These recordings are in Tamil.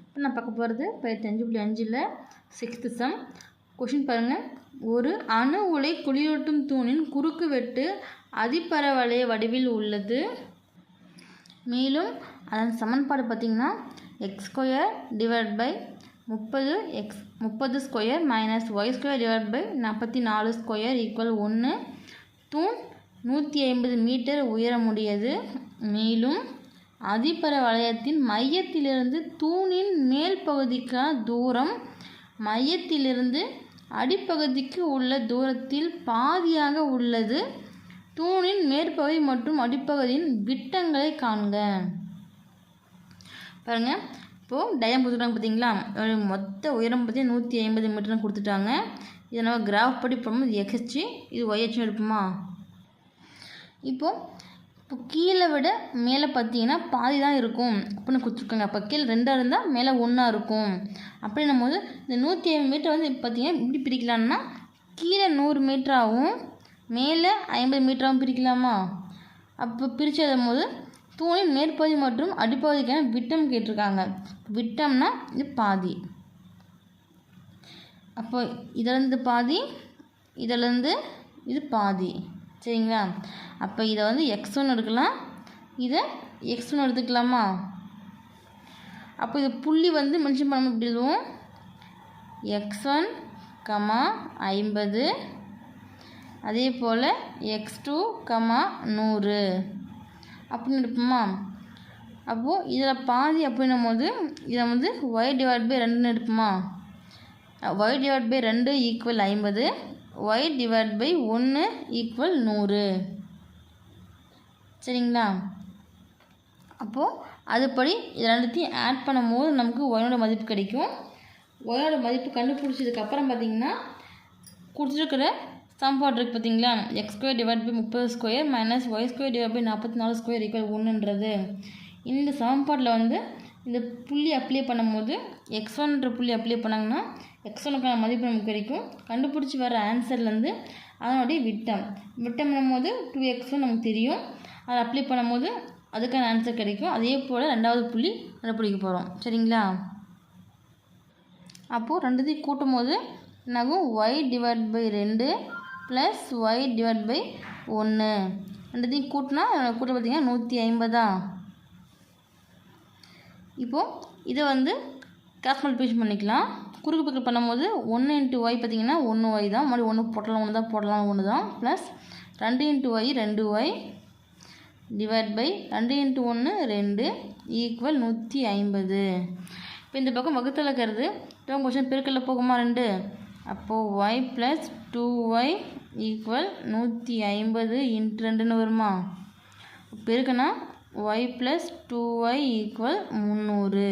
இப்போ நான் பார்க்க போகிறது பயிற்சி அஞ்சு புள்ளி அஞ்சில் சிக்ஸ்த்து சம் கொஷின் பாருங்கள் ஒரு அணு உலை குளிரூட்டும் தூணின் குறுக்கு வெட்டு அதிபரவளைய வடிவில் உள்ளது. மேலும் அதன் சமன்பாடு பார்த்திங்கன்னா எக்ஸ் ஸ்கொயர் டிவைட் பை முப்பது எக்ஸ் முப்பது square minus y square divide by நாற்பத்தி நாலு ஸ்கொயர் ஈக்குவல் ஒன்று. தூண் நூற்றி ஐம்பது மீட்டர் உயரமுடையது மேலும் அதிபர வளையத்தின் மையத்திலிருந்து தூணின் மேல் பகுதிக்கான தூரம் மையத்திலிருந்து அடிப்பகுதிக்கு உள்ள தூரத்தில் பாதியாக உள்ளது. தூணின் மேற்பகுதி மற்றும் அடிப்பகுதியின் விட்டங்களை காண்க. பாருங்கள் இப்போது டயம் கொடுத்துட்டாங்க பார்த்தீங்களா? மொத்த உயரம் பற்றி நூற்றி ஐம்பது மீட்டர்னு கொடுத்துட்டாங்க. இதை நம்ம கிராஃப் படி போடும்போது எக்ஸ்ஹெச்சு இது ஒய்ஹெச்னு எடுப்போமா? இப்போது இப்போ கீழே விட மேலே பார்த்தீங்கன்னா பாதி தான் இருக்கும். அப்படின்னு கொடுத்துருக்காங்க. அப்போ கீழே ரெண்டாக இருந்தால் மேலே ஒன்றா இருக்கும். அப்படின்னும் போது இந்த நூற்றி ஐம்பது மீட்டர் வந்து பார்த்தீங்கன்னா இப்படி பிரிக்கலாம்னா கீழே நூறு மீட்டராகவும் மேலே ஐம்பது மீட்டராகவும் பிரிக்கலாமா? அப்போ பிரித்ததும் போது தூணின் மேற்பகுதி மற்றும் அடிப்பகுதிக்கான விட்டம் கேட்டிருக்காங்க. விட்டம்னா இது பாதி. அப்போ இதிலேருந்து பாதி இதிலேருந்து இது பாதி. சரிங்களா? அப்போ இதை வந்து எக்ஸ் ஒன்று எடுக்கலாம். இதை எக்ஸ் ஒன்று எடுத்துக்கலாமா? அப்போ இது புள்ளி வந்து மென்ஷன் பண்ண இப்படி எழுதுவோம்? எக்ஸ் ஒன் கமா ஐம்பது. அதே போல் எக்ஸ் டூ கமா நூறு. அப்படின்னு எடுப்போமா? அப்போது இதில் பாதி அப்படின்னும் போது இதை வந்து ஒய் டிவைட் பை ரெண்டுன்னு எடுப்போமா? ஒய் டிவைட் பை ரெண்டு ஈக்குவல் ஐம்பது. ஒய் டிவைட் பை ஒன்று ஈக்குவல் நூறு. சரிங்களா? அப்போது அதுபடி இது ரெண்டுத்தையும் ஆட் பண்ணும்போது நமக்கு ஒயனோட மதிப்பு கிடைக்கும். ஒயனோட மதிப்பு கண்டுபிடிச்சதுக்கப்புறம் பார்த்திங்கன்னா கொடுத்துருக்கிற சம்பாட் இருக்குது பார்த்தீங்களா? எக்ஸ் ஸ்கொயர் டிவைட் பை முப்பது square minus y square divide by நாற்பத்தி நாலு ஸ்கொயர் ஈக்குவல் ஒன்றுன்றது. இந்த சமன்பாட்டில் வந்து இந்த புள்ளி அப்ளை பண்ணும்போது எக்ஸ் ஒன்ற புள்ளி அப்ளை பண்ணாங்கன்னா எக்ஸ் ஒனுக்கான மதிப்பு நமக்கு கிடைக்கும். கண்டுபிடிச்சி வர ஆன்சர்லேருந்து அதனுடைய விட்டம். விட்டம் பண்ணும்போது டூ எக்ஸ் நமக்கு தெரியும். அதை அப்ளை பண்ணும்போது அதுக்கான ஆன்சர் கிடைக்கும். அதே போல் ரெண்டாவது புள்ளி கண்டுபிடிக்க போகிறோம் சரிங்களா? அப்போது ரெண்டுத்தையும் கூட்டும் போது என்னாகும்? ஒய் டிவைட் பை ரெண்டு ப்ளஸ் ஒய் டிவைட் பை ஒன்று ரெண்டுத்தையும் கூட்டினா கூட்ட பார்த்தீங்கன்னா நூற்றி ஐம்பதா? இப்போது இதை வந்து கிராஸ் மல்டிபிகேஷன் பண்ணிக்கலாம். குறுக்கு பக்கம் பண்ணும்போது ஒன்று இன்ட்டு ஒய் பார்த்தீங்கன்னா ஒன்று ஒய் தான். மறுபடியும் ஒன்று போட்டலாம் ஒன்று தான் போடலாம் ஒன்று தான் ப்ளஸ் ரெண்டு இன்ட்டு ஒய் ரெண்டு ஒய் டிவைட் பை ரெண்டு இன்ட்டு ஒன்று ரெண்டு ஈக்குவல் நூற்றி ஐம்பது. இப்போ இந்த பக்கம் வகுத்தில் இருக்கிறது. இப்போ கொஸ்டின் பெருக்கல்ல போகுமா ரெண்டு? அப்போது y plus two y equal நூற்றி ஐம்பது இன்ட்டு ரெண்டுன்னு வருமா? பெருக்குன்னா y plus two y equal முந்நூறு.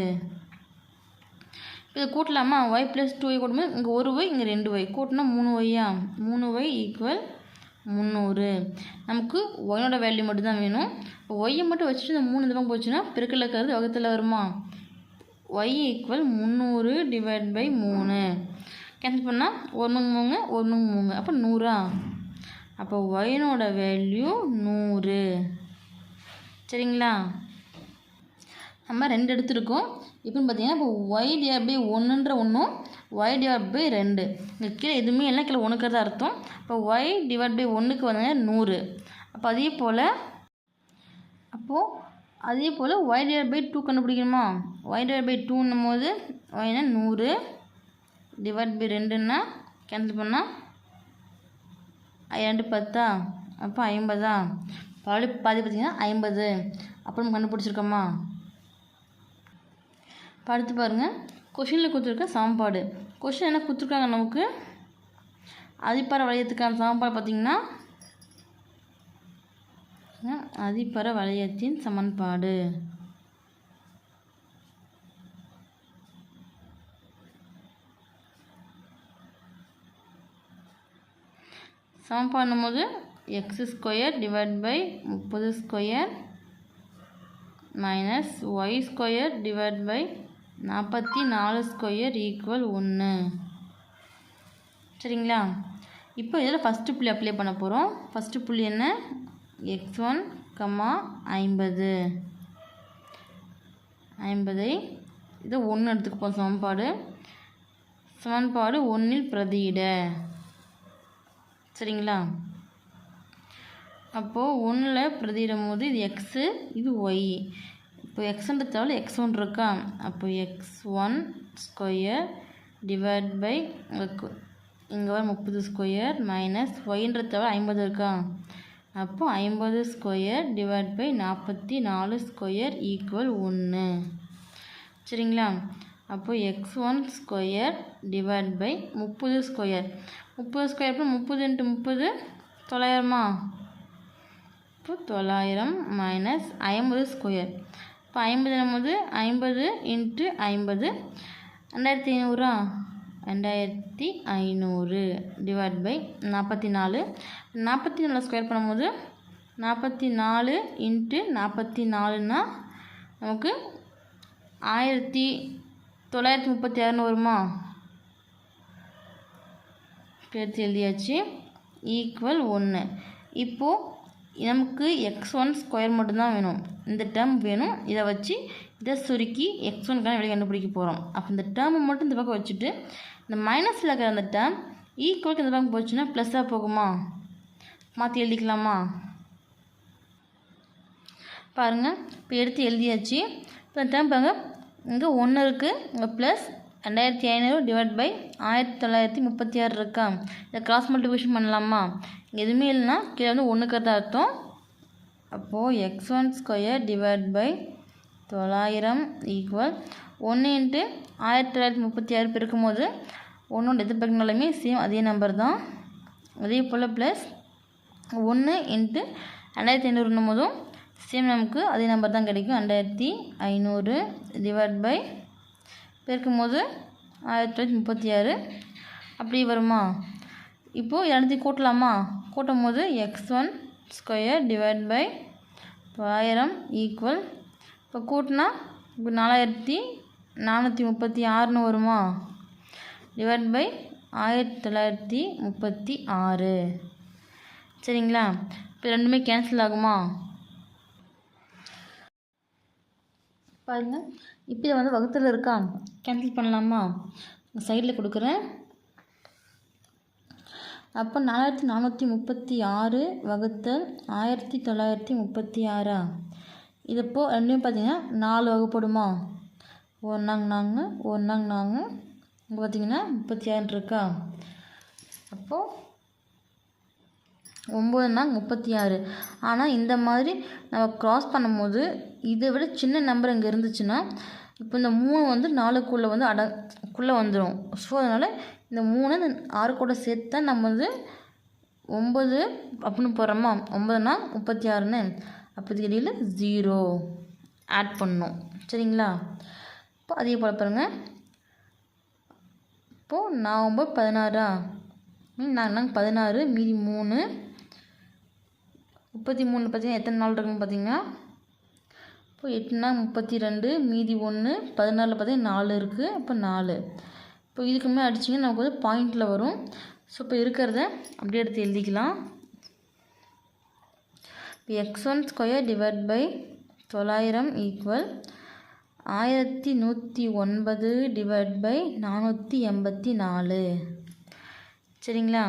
இதை கூட்டலாமா? ஒய் ப்ளஸ் டூ ஒய் கூட்டும்போது இங்கே ஒரு ஒய் இங்கே ரெண்டு ஒய் கூட்டினா மூணு ஒய்யா மூணு ஒய் ஈக்குவல் முந்நூறு. நமக்கு ஒய்னோட வேல்யூ மட்டும்தான் வேணும். இப்போ ஒய்யை மட்டும் வச்சுட்டு இந்த மூணு தூரம் போச்சுன்னா பெருக்கில் இருக்கிறது வகத்தில் வருமா? ஒய் ஈக்குவல் முந்நூறு டிவைட் பை மூணு. கேன்சல் பண்ணால் ஒன்றுங்க மூங்க ஒன்றுங்க மூங்க அப்போ நூறா அப்போ ஒயினோட வேல்யூ நூறு. சரிங்களா? நம்ம ரெண்டு எடுத்துருக்கோம். இப்போன்னு பார்த்தீங்கன்னா இப்போ ஒய் டிவைட் பை ஒன்றுன்ற ஒன்றும் ஒய் டிவைட் பை ரெண்டு. இங்கே கீழே எதுவுமே எல்லாம் கீழே ஒன்றுக்கு தான் அர்த்தம். இப்போ ஒய் டிவைட் பை ஒன்றுக்கு வந்தீங்கன்னா நூறு. அப்போ அதே போல் அப்போது அதே போல் ஒய் டிவைட் பை டூ கண்டுபிடிக்கணுமா? ஒய் டிவைட் பை டூன்னும் போது ஒய்னா நூறு. டிவைட் பை ரெண்டுன்னா கேன்சல் பண்ணால் ரெண்டு பத்தா? அப்போ ஐம்பதா? பாதி பாதி பார்த்திங்கன்னா ஐம்பது. அப்புறம் கண்டுபிடிச்சிருக்கோமா? அடுத்து பாருங்கள் கொஷினில் கொடுத்துருக்க சமன்பாடு கொஷின் என்ன கொடுத்துருக்காங்க நமக்கு? அதிப்பற வளையத்துக்கான சமன்பாடு பார்த்திங்கன்னா அதிப்பற வளையத்தின் சமன்பாடு. சமன்பாடும் பண்ணும்போது எக்ஸ் ஸ்கொயர் டிவைட் பை முப்பது square minus y square divide by நாற்பத்தி நாலு ஸ்கொயர் ஈக்குவல் ஒன்று சரிங்களா? இப்போ இதில் ஃபஸ்ட்டு புள்ளி அப்ளை பண்ண போகிறோம் ஃபஸ்ட்டு புள்ளி என்ன? எக்ஸ் ஒன் கம்மா ஐம்பது. ஐம்பதை இதை ஒன்று எடுத்துக்கப்போம் சமன்பாடு. சமன்பாடு ஒன்றில் பிரதியிட. சரிங்களா? அப்போது ஒன்றில் பிரதியிடும் போது இது எக்ஸு இது ஒய் இப்போ எக்ஸ்ன்ற தவிர எக்ஸ் ஒன் இருக்கா? அப்போ x one square divide by இங்கே வர முப்பது ஸ்கொயர் மைனஸ் ஒயின்ற தவிர ஐம்பது இருக்கா? அப்போ ஐம்பது ஸ்கொயர் டிவைட் பை நாற்பத்தி நாலு ஸ்கொயர் ஈக்குவல் ஒன்று. சரிங்களா? அப்போ x one square divide by முப்பது ஸ்கொயர் முப்பது ஸ்கொயர் அப்போ முப்பது இன்ட்டு முப்பது தொள்ளாயிரமா? இப்போ தொள்ளாயிரம் மைனஸ் ஐம்பது ஸ்கொயர் இப்போ ஐம்பது நம்மது ஐம்பது இன்ட்டு ஐம்பது. ரெண்டாயிரத்தி ஐநூறா? ரெண்டாயிரத்தி ஐநூறு டிவைட் பை நாற்பத்தி நாலு நாற்பத்தி நாலு ஸ்கொயர் பண்ணும்போது நாற்பத்தி நாலு இன்ட்டு நாற்பத்தி நாலுன்னா நமக்கு ஆயிரத்தி தொள்ளாயிரத்தி முப்பத்தி ஆறுன்னு வருமா? எடுத்து எழுதியாச்சு. ஈக்குவல் ஒன்று இப்போது நமக்கு எக்ஸ் ஒன் ஸ்கொயர் மட்டும்தான் வேணும். இந்த டேர்ம் வேணும். இதை வச்சு இதை சுருக்கி எக்ஸ் ஒன்க்கான விலை கண்டுபிடிக்க போகிறோம் அப்போ இந்த டேர்மை மட்டும் இந்த பக்கம் வச்சுட்டு இந்த மைனஸில் இருக்கிற அந்த டேர்ம் ஈக்குவலுக்கு இந்த பக்கம் போச்சுன்னா ப்ளஸ்ஸாக போகுமா? மாற்றி எழுதிக்கலாமா? பாருங்கள் இப்போ எடுத்து எழுதியாச்சு. இப்போ டேர்ம் பாருங்க. இங்கே ஒன்று இருக்குது இங்கே ப்ளஸ் ரெண்டாயிரத்தி ஐநூறு டிவைட் பை ஆயிரத்தி தொள்ளாயிரத்தி முப்பத்தி ஆறு இருக்கா? இதை கிராஸ் மல்டிபிகேஷன் பண்ணலாமா? இங்கே எதுவுமே இல்லைன்னா கீழே வந்து ஒன்றுக்கு தான் அர்த்தம். அப்போது x one square divide by தொள்ளாயிரம் ஈக்குவல் ஒன்று இன்ட்டு ஆயிரத்தி தொள்ளாயிரத்தி முப்பத்தி ஆறு பிறக்கும் போது ஒன்றோட எது பிறகுனாலுமே சேம் அதே நம்பர் தான். அதே போல் ப்ளஸ் ஒன்று இன்ட்டு ரெண்டாயிரத்தி ஐநூறுன்னும் போதும் சேம் நமக்கு அதே நம்பர் தான் கிடைக்கும். ரெண்டாயிரத்தி ஐநூறு டிவைட் பை பெருக்கும்போது ஆயிரத்தி தொள்ளாயிரத்தி முப்பத்தி ஆறு. அப்படி வருமா? இப்போது இரநூத்தி கூட்டலாமா? கூட்டும் போது x one square divide by ஆயிரம் ஈக்குவல். இப்போ கூட்டினா இப்போ நாலாயிரத்தி நானூற்றி முப்பத்தி ஆறுன்னு வருமா? டிவைட் பை ஆயிரத்தி தொள்ளாயிரத்தி முப்பத்தி ஆறு. சரிங்களா? இப்போ ரெண்டுமே கேன்சல் ஆகுமா? பாருங்கள் இப்போ இதை வந்து வகுத்தில் இருக்கா? கேன்சல் பண்ணலாமா? சைடில் கொடுக்குறேன். அப்போ நாலாயிரத்தி நானூற்றி முப்பத்தி ஆறு வகுத்தல் ஆயிரத்தி தொள்ளாயிரத்தி முப்பத்தி ஆறா? இது ரெண்டையும் பார்த்தீங்கன்னா நாலு வகுப்படுமா? ஒன்றாங்க நாங்கள் ஒன்றாங்க நாங்கள் இங்கே பார்த்தீங்கன்னா முப்பத்தி ஆறு இருக்கா? அப்போது ஒம்பதுனா முப்பத்தி ஆறு. ஆனால் இந்த மாதிரி நம்ம க்ராஸ் பண்ணும்போது இதை விட சின்ன நம்பர் இங்கே இருந்துச்சுன்னா இப்போ இந்த மூணு வந்து நாலுக்குள்ளே வந்து அட குள்ளே வந்துடும் ஸோ அதனால் இந்த மூணு இந்த ஆறு கூட சேர்த்து தான் நம்ம வந்து ஒம்பது அப்படின்னு போகிறோமா ஒம்பதுனா முப்பத்தி ஆறுன்னு அப்போ இடையில் ஜீரோ ஆட் பண்ணும் சரிங்களா? இப்போ அதே போல் பாருங்கள் இப்போது நான் ஒம்பது பதினாறா? நாங்கள் நாங்கள் பதினாறு மீதி மூணு. முப்பத்தி மூணு பார்த்தீங்கன்னா எத்தனை நாள் இருக்குன்னு பார்த்தீங்கன்னா இப்போ எட்டுனா முப்பத்தி ரெண்டு மீதி ஒன்று பதினாலில் பார்த்தீங்கன்னா நாலு இருக்குது அப்போ நாலு. இப்போ இதுக்கு மேலே அடிச்சிங்கன்னா நமக்கு வந்து பாயிண்டில் வரும். ஸோ இப்போ இருக்கிறத அப்படியே எடுத்து எழுதிக்கலாம். இப்போ x one square divide by தொள்ளாயிரம் ஈக்குவல் ஆயிரத்தி நூற்றி ஒன்பது டிவைட் பை நானூற்றி எண்பத்தி நாலு. சரிங்களா?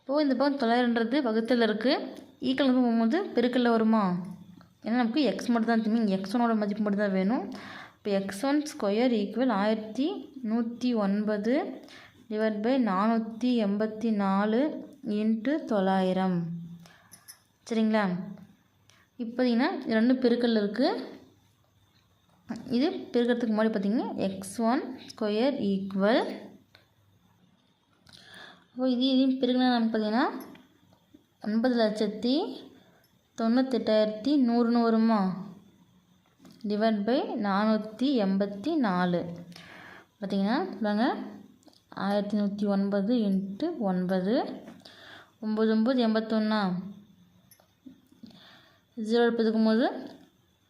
இப்போது இந்த பக்கம் தொள்ளாயிரன்றது வகுத்தில் இருக்குது ஈக்குவல் போகும்போது பெருக்கல்ல வருமா? ஏன்னா நமக்கு எக்ஸ் மட்டும் தான் திரும்பி எக்ஸ் ஒனோட மதிப்பு மட்டும் தான் வேணும். இப்போ எக்ஸ் ஒன் ஸ்கொயர் ஈக்குவல் ஆயிரத்தி நூற்றி ஒன்பது டிவைட் பை நானூற்றி எண்பத்தி நாலு இன்ட்டு தொள்ளாயிரம். சரிங்களா? இப்போ பார்த்தீங்கன்னா இது ரெண்டும் பெருக்கல்ல இருக்குது இது பெருக்கிறதுக்கு முன்னாடி பார்த்தீங்கன்னா எக்ஸ் ஒன் ஸ்கொயர் ஈக்குவல் அப்போ இது இதையும் பெருக்கினா நமக்கு பார்த்தீங்கன்னா ஒன்பது லட்சத்தி தொண்ணூத்தெட்டாயிரத்தி நூறுன்னு வருமா டிவைட் பை நானூற்றி எண்பத்தி நாலு. பார்த்தீங்கன்னா சொல்லுங்க ஆயிரத்தி நூற்றி ஒன்பது இன்ட்டு ஒன்பது. ஒம்பது ஒம்பது எண்பத்தொன்னா? ஜீரோ எடுப்பதுக்கும் போது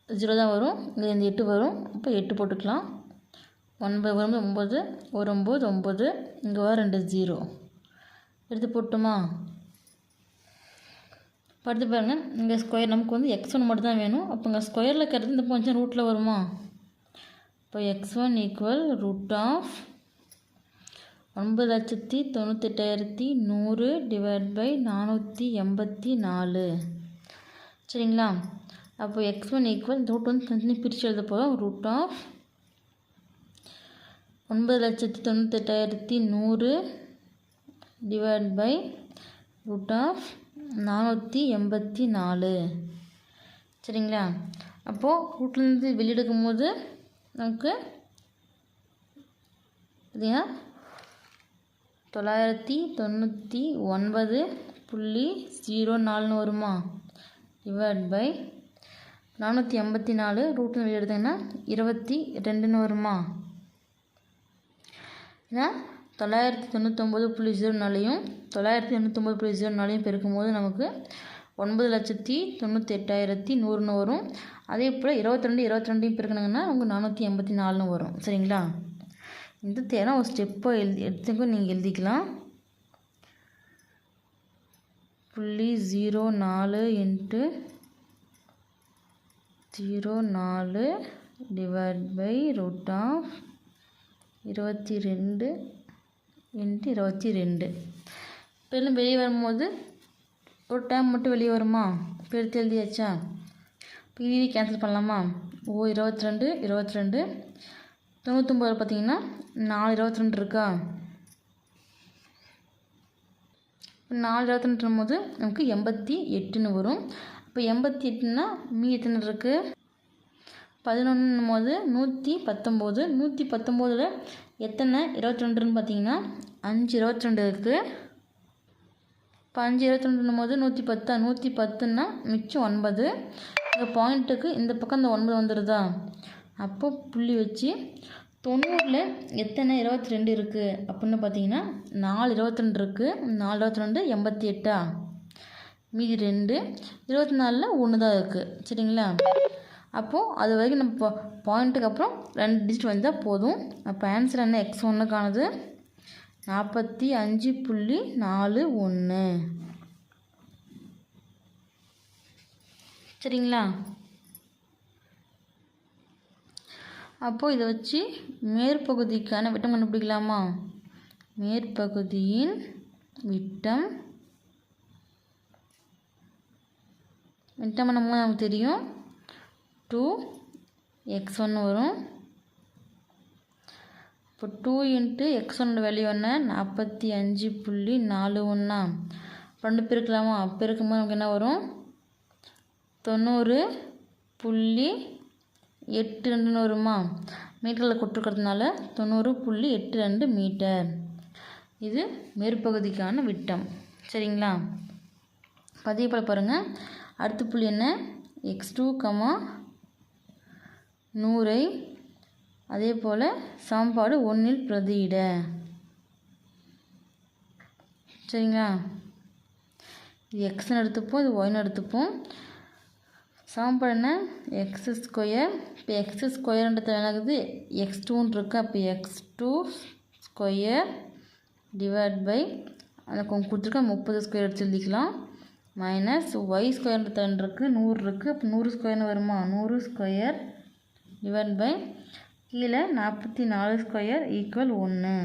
ஜீரோ தான் வரும். இங்கே இந்த எட்டு வரும். அப்போ எட்டு போட்டுக்கலாம். ஒன்பது வரும்போது ஒம்பது. ஒரு ஒம்பது ஒம்பது. இங்கே வர ரெண்டு ஜீரோ எடுத்து போட்டுமா? படுத்து பாருங்கள் இங்கே ஸ்கொயர் நமக்கு வந்து எக்ஸ் ஒன் மட்டும் தான் வேணும். அப்போ இங்கே ஸ்கொயரில் இருக்கிறது இந்த கொஞ்சம் ரூட்டில் வருமா? இப்போ x one equal root of ஒன்பது லட்சத்தி தொண்ணூத்தெட்டாயிரத்தி நூறு டிவைட் பை நானூற்றி எண்பத்தி நாலு. சரிங்களா? அப்போ எக்ஸ் ஒன் ஈக்குவல் ரூட் வந்து தனி பிரித்து எழுத போகிறோம் ரூட் ஆஃப் ஒன்பது லட்சத்தி தொண்ணூத்தெட்டாயிரத்தி நூறு டிவைட் பை ரூட் ஆஃப் நானூற்றி எண்பத்தி நாலு. சரிங்களா? அப்போது ரூட்லேருந்து வெளியெடுக்கும் போது நமக்கு பார்த்திங்கன்னா தொள்ளாயிரத்தி தொண்ணூற்றி ஒன்பது புள்ளி ஜீரோ நாலுன்னு வருமா? டிவைட் பை நானூற்றி எண்பத்தி நாலு ரூட்னு வெளியே எடுத்தீங்கன்னா இருபத்தி ரெண்டுன்னு வருமா? ஏன்னா தொள்ளாயிரத்தி தொண்ணூத்தொம்பது புள்ளி ஜீரோ நாலையும் தொள்ளாயிரத்தி தொண்ணூத்தொம்பது புள்ளி ஜீரோ நாலையும் பெருக்கும்போது நமக்கு ஒன்பது லட்சத்தி தொண்ணூற்றி எட்டாயிரத்தி நூறுன்னு வரும். அதே போல் இருபத்தி ரெண்டு இருபத்தி ரெண்டையும் பெருக்கணுங்கன்னா நமக்கு நானூற்றி எண்பத்தி நாலுன்னு வரும். சரிங்களா? இந்த தேனா ஒரு ஸ்டெப்பை எழுதி எடுத்துக்கும் நீங்கள் எழுதிக்கலாம். புள்ளி ஜீரோ நாலு இன்ட்டு ஜீரோ நாலு டிவைட் பை ரூட் ஆஃப் இருபத்தி ரெண்டு ரெண்டு இருபத்தி ரெண்டு. இப்போ எல்லாம் வெளியே வரும்போது ஒரு டைம் மட்டும் வெளியே வருமா? பெருத்து எழுதியாச்சா? இப்போ இது கேன்சல் பண்ணலாமா? ஓ இருபத்தி ரெண்டு இருபத்தி ரெண்டு. தொண்ணூத்தொம்பது பார்த்தீங்கன்னா நாலு இருபத்தி ரெண்டு இருக்கா? இப்போ நாலு இருபத்தி ரெண்டு போது நமக்கு எண்பத்தி எட்டுன்னு வரும். இப்போ எண்பத்தி எட்டுன்னா மீ எத்தனை இருக்குது பதினொன்றும் போது நூற்றி பத்தொம்போது. நூற்றி பத்தொம்போதில் எத்தனை? இருபத்தி ரெண்டுன்னு பார்த்தீங்கன்னா அஞ்சு இருபத்தி ரெண்டு இருக்குது இப்போ அஞ்சு இருபத்தி ரெண்டுன்னும் போது நூற்றி பத்தா? நூற்றி பத்துன்னா மிச்சம் ஒன்பது. இந்த பாயிண்ட்டுக்கு இந்த பக்கம் இந்த ஒன்பது வந்துடுதா அப்போ புள்ளி வச்சு தொண்ணூறில் எத்தனை? இருபத்தி ரெண்டு இருக்குது அப்படின்னு பார்த்தீங்கன்னா நாலு இருபத்தி ரெண்டு இருக்குது நாலு இருபத்தி ரெண்டு எண்பத்தி எட்டா? மீதி ரெண்டு. இருபத்தி நாலில் ஒன்று தான் இருக்குது சரிங்களா? அப்போது அது வரைக்கும் நம்ம பாயிண்ட்டுக்கு அப்புறம் ரெண்டு டிஜிட் வந்தால் போதும். அப்போ ஆன்சர் என்ன? எக்ஸ் ஒன்றுக்கானது நாற்பத்தி அஞ்சு புள்ளி நாலு ஒன்று சரிங்களா? அப்போது இதை வச்சு மேற்பகுதிக்கான விட்டம் கண்டுபிடிக்கலாமா? மேற்பகுதியின் விட்டம். விட்டம் பண்ணும்போது நமக்கு தெரியும். டூ எக்ஸ் ஒன்று வரும். இப்போ டூ இன்ட்டு எக்ஸ் ஒன்னோட வேல்யூ என்ன? நாற்பத்தி அஞ்சு புள்ளி நாலு ஒன்றா ரெண்டு பெருக்கலாமா? பெருக்கும்போது நமக்கு என்ன வரும்? தொண்ணூறு புள்ளி எட்டு ரெண்டுன்னு வருமா? மீட்டரில் கொடுத்துருக்கறதுனால தொண்ணூறு புள்ளி எட்டு ரெண்டு மீட்டர். இது மேற்பகுதிக்கான விட்டம். சரிங்களா? பதிவு போல் பாருங்கள் அடுத்த புள்ளி என்ன? எக்ஸ் டூ கமா நூறை அதே போல் சமன்பாடு ஒன்றில் பிரதியிட. சரிங்களா? இது எக்ஸ்னு எடுத்துப்போம் இது ஒய்னு எடுத்துப்போம். சமன்பாடு என்ன? எக்ஸ் ஸ்கொயர் இப்போ எக்ஸ் ஸ்கொயர்ன்றது என்னாகுது எக்ஸ் டூன்னு இருக்கு அப்போ x two square divide by அந்த கொடுத்துருக்க முப்பது ஸ்கொயர் எடுத்து எழுதிக்கலாம். மைனஸ் ஒய் ஸ்கொயர்ன்றது இருக்குது நூறு இருக்குது அப்போ நூறு ஸ்கொயர்னு வருமா? நூறு ஸ்கொயர் டிவைட் பை கீழே நாற்பத்தி நாலு ஸ்கொயர் ஈக்குவல் ஒன்று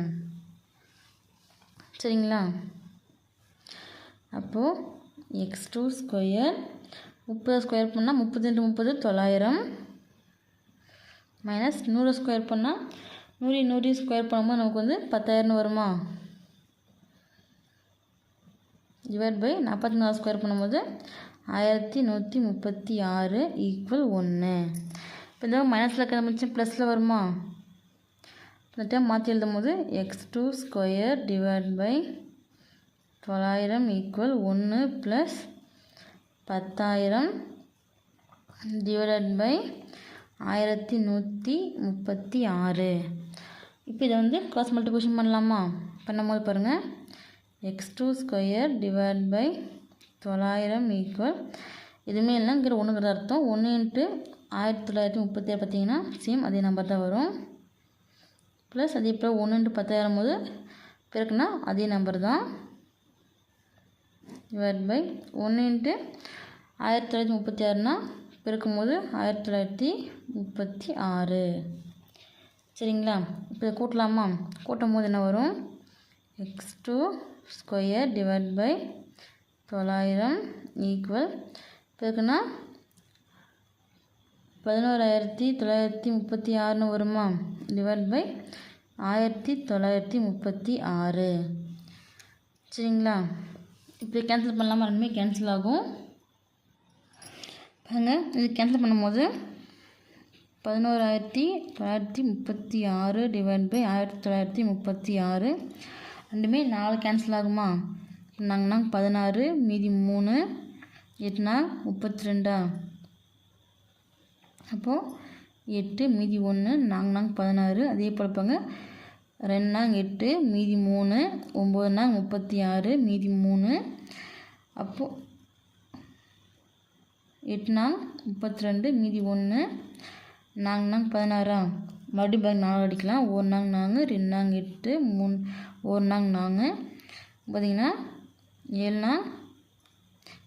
சரிங்களா? அப்போது எக்ஸ் டூ ஸ்கொயர் முப்பது ஸ்கொயர் பண்ணால் முப்பது ரெண்டு முப்பது தொள்ளாயிரம். மைனஸ் நூறு ஸ்கொயர் பண்ணால் நூறு நூறு ஸ்கொயர் பண்ணும்போது நமக்கு வந்து பத்தாயிரம்னு வருமா? டிவைட் பை நாற்பத்தி நாலு ஸ்கொயர் பண்ணும்போது ஆயிரத்தி நூற்றி முப்பத்தி ஆறு ஈக்குவல் ஒன்று இப்போ இந்த மைனஸில் இருக்கிற மிச்சம் ப்ளஸில் வருமா? இந்த டைம் மாற்றி எழுதும் போது x two square divide by தொள்ளாயிரம் ஈக்குவல் ஒன்று ப்ளஸ் பத்தாயிரம் டிவைடட் பை ஆயிரத்தி நூற்றி முப்பத்தி ஆறு. இப்போ இதை வந்து க்ளாஸ் மல்டிபிகேஷன் பண்ணலாமா? பண்ணும்போது பாருங்கள் x two square divide by தொள்ளாயிரம் ஈக்குவல் எதுவுமே இல்லைங்கிற ஒன்றுங்கிற அர்த்தம். ஒன்று இன்ட்டு ஆயிரத்தி தொள்ளாயிரத்தி முப்பத்தி ஏழு பார்த்தீங்கன்னா சேம் அதே நம்பர் தான் வரும். ப்ளஸ் அதே போல் ஒன்று பத்தாயிரம் போது பிறகுனா அதே நம்பர் தான். டிவைட் பை ஒன்று இன்ட்டு ஆயிரத்தி தொள்ளாயிரத்தி முப்பத்தி ஆறுனா பிறக்கும்போது போது ஆயிரத்தி தொள்ளாயிரத்தி முப்பத்தி ஆறு. சரிங்களா? இப்போ கூட்டலாமா? கூட்டும் போது என்ன வரும்? X two square divide by தொள்ளாயிரம் ஈக்குவல் பிறகுனா பதினோராயிரத்தி தொள்ளாயிரத்தி முப்பத்தி ஆறுன்னு வருமா? டிவைட் பை ஆயிரத்தி தொள்ளாயிரத்தி முப்பத்தி ஆறு சரிங்களா? இப்படி கேன்சல் பண்ணலாமா? ரெண்டுமே கேன்சல் ஆகும். பாருங்க இது கேன்சல் பண்ணும்போது பதினோராயிரத்தி தொள்ளாயிரத்தி முப்பத்தி ஆறு டிவைட் பை ஆயிரத்தி தொள்ளாயிரத்தி முப்பத்தி ஆறு ரெண்டுமே நாலு கேன்சல் ஆகுமா? நாங்கண்ணா பதினாறு மீதி மூணு எட்டுனா முப்பத்தி ரெண்டா அப்போது எட்டு மீதி ஒன்று நாங்க நாங்க பதினாறு அதே போல் பாங்க ரெண்டு எட்டு மீதி மூணு ஒம்பது நாங் முப்பத்தி ஆறு மீதி மூணு. அப்போது எட்டு நாங் முப்பத்தி ரெண்டு மீதி ஒன்று நாங்க நாங்க பதினாறா? மறுபடியும் பாருங்க நாலு அடிக்கலாம். ஒரு நாங் நாங்கள் ரெண்டு நாங் எட்டு மூணு ஒரு நாங்க. நாங்கள் பார்த்தீங்கன்னா ஏழு நாங்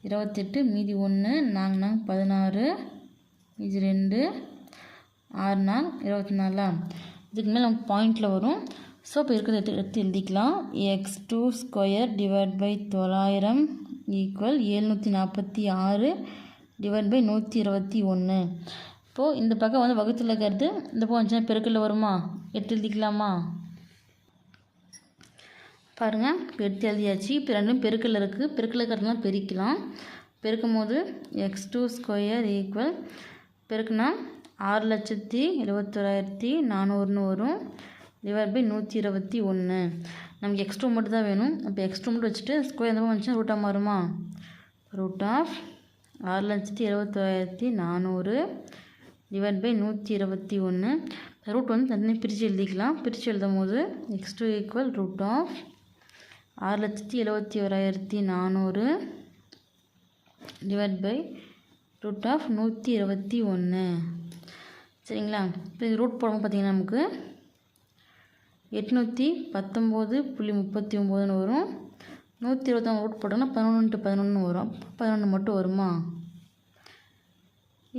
இருபத்தெட்டு மீதி ஒன்று நாங்க நாங் பதினாறு. இது ரெண்டு ஆறு நாள் இருபத்தி நாலா? இதுக்கு மேலே நமக்கு பாயிண்டில் வரும். ஸோ இப்போ இருக்கிறத எடுத்து எடுத்து எழுதிக்கலாம். X two square divide by தொள்ளாயிரம் ஈக்குவல் ஏழ்நூற்றி நாற்பத்தி ஆறு டிவைட் பை நூற்றி இருபத்தி ஒன்று இப்போது இந்த பக்கம் வந்து வகுத்தில் இருக்கிறது இந்த பக்கம் வந்துச்சுன்னா பெருக்கல்ல வருமா? எடுத்து எழுதிக்கலாமா? பாருங்கள் இப்போ எடுத்து எழுதியாச்சு. இப்போ ரெண்டும் பெருக்கில் இருக்குது பெருக்கில் இருக்கிறதுலாம் பெருக்கலாம். பெருக்கும் போது எக்ஸ் டூ ஸ்கொயர் ஈக்குவல் பெருக்குனா ஆறு லட்சத்தி எழுபத்தோராயிரத்தி நானூறுன்னு வரும். டிவைட் பை நூற்றி இருபத்தி ஒன்று நமக்கு எக்ஸ் டூ மட்டும் தான் வேணும். அப்போ எக்ஸ் டூ மட்டும் வச்சுட்டு ஸ்கொயர் எந்த வந்துச்சுன்னா ரூட்டாக மாறுமா? ரூட் ஆஃப் ஆறு லட்சத்தி எழுபத்தோராயிரத்தி நானூறு டிவைட் பை நூற்றி இருபத்தி ஒன்று ரூட் வந்து தனியாக பிரித்து எழுதிக்கலாம். பிரித்து எழுதும் போது x two equal root of ஆறு லட்சத்தி எழுபத்தி ஓராயிரத்தி நானூறு டிவைட் பை ரூட் ஆஃப் நூற்றி இருபத்தி ஒன்று சரிங்களா? இப்போ இது ரூட் போடும்போது பார்த்திங்கன்னா நமக்கு எட்நூற்றி பத்தொம்போது புள்ளி முப்பத்தி ஒம்போதுன்னு வரும். நூற்றி இருபத்தொன்று ரூட் போட்டோம்னா பதினொன்று பதினொன்று வரும். பதினொன்று மட்டும் வருமா?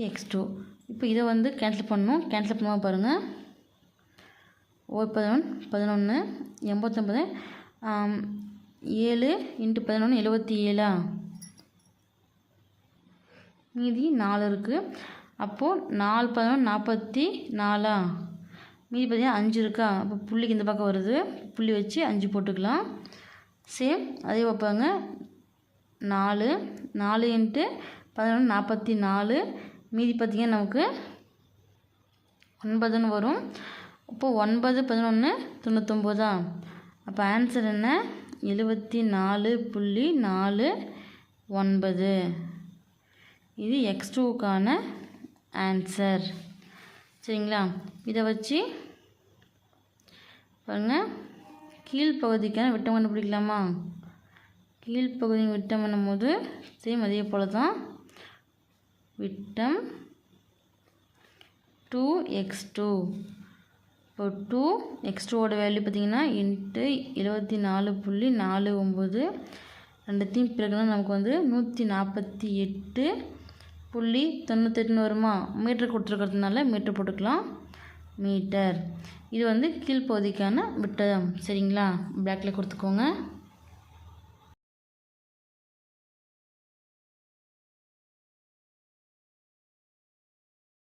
எக்ஸ் டூ இப்போ இதை வந்து கேன்சல் பண்ணணும். கேன்சல் பண்ணுவோம் பாருங்கள் ஒரு பதினொன்று பதினொன்று எண்பத்தொம்பது ஏழு இன்ட்டு பதினொன்று எழுபத்தி ஏழா? மீதி நாலு இருக்குது அப்போது நாலு பதினொன்று நாற்பத்தி நாலா? மீதி பார்த்தீங்கன்னா அஞ்சு இருக்கா? அப்போ புள்ளிக்கு இந்த பக்கம் வருது. புள்ளி வச்சு அஞ்சு போட்டுக்கலாம். சேம் அதே வைப்பாங்க. நாலு நாலு இன்ட்டு பதினொன்று நாற்பத்தி நாலு. மீதி பார்த்திங்கன்னா நமக்கு ஒன்பதுன்னு வரும். அப்போது ஒன்பது பதினொன்று தொண்ணூத்தொம்போதா? அப்போ ஆன்சர் என்ன? எழுபத்தி நாலு புள்ளி நாலு ஒன்பது. இது எக்ஸ் டூக்கான ஆன்சர் சரிங்களா? இதை வச்சு பாருங்கள் கீழ்ப்பகுதிக்கான விட்டம் கண்டுபிடிக்கலாமா? கீழ்ப்பகுதி விட்டம் பண்ணும்போது சேம் அதே போல் தான் விட்டம் டூ எக்ஸ் டூ இப்போ டூ எக்ஸ் டூவோட வேல்யூ பார்த்தீங்கன்னா இன்ட்டு எழுபத்தி நாலு புள்ளி நாலு ஒம்பது ரெண்டுத்தையும் பிறகுனா நமக்கு வந்து நூற்றி நாற்பத்தி எட்டு புள்ளி தொண்ணூத்தெட்டுன்னு வருமா மீட்டர் கொடுத்துருக்கறதுனால மீட்டர் போட்டுக்கலாம். மீட்டர். இது வந்து கீழ்ப்பகுதிக்கான விட்டம். சரிங்களா? பிளாக்ல கொடுத்துக்கோங்க.